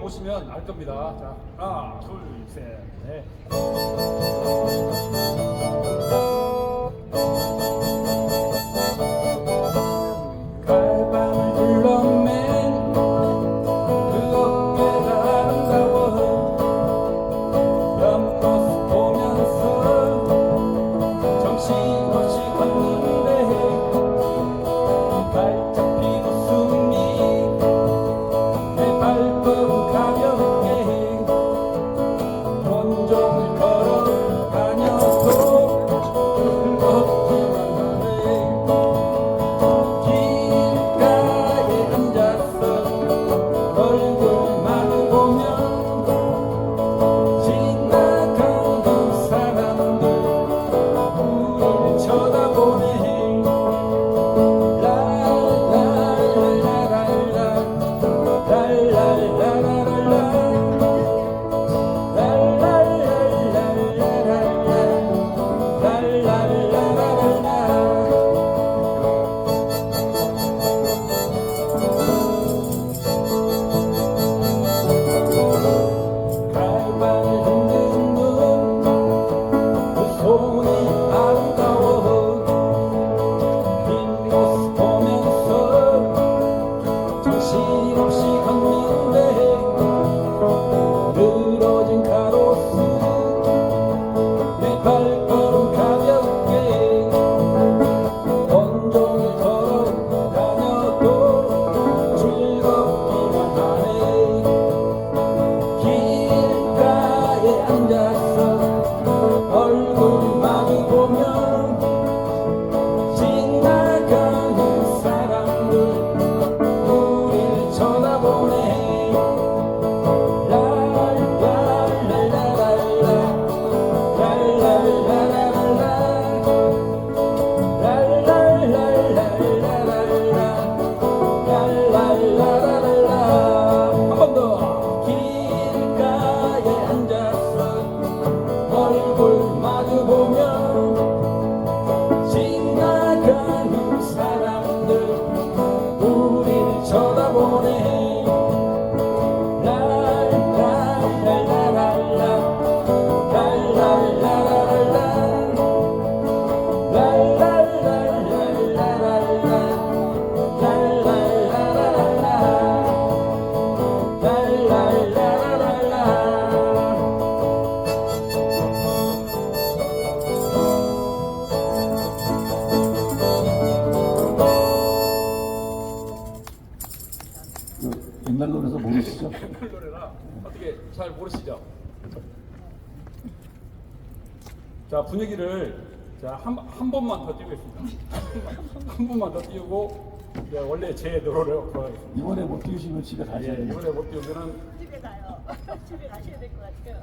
보시면 알 겁니다. 자, 하나, 둘, 셋, 넷. Oh. 지나가는 사람들 우릴 쳐다보네 그 옛날 노래에서 모르시죠? 그 노래라 어떻게 잘 모르시죠? 자 분위기를 자한 한 번만 더 띄우겠습니다. 한 번만 더 띄우고 이제 원래 제 노래로. 이번에 못 뛰시면 집에 가셔야 예, 돼요. 이번에 못 띄우면은 집에 가요. 집에 가셔야 될 것 같아요.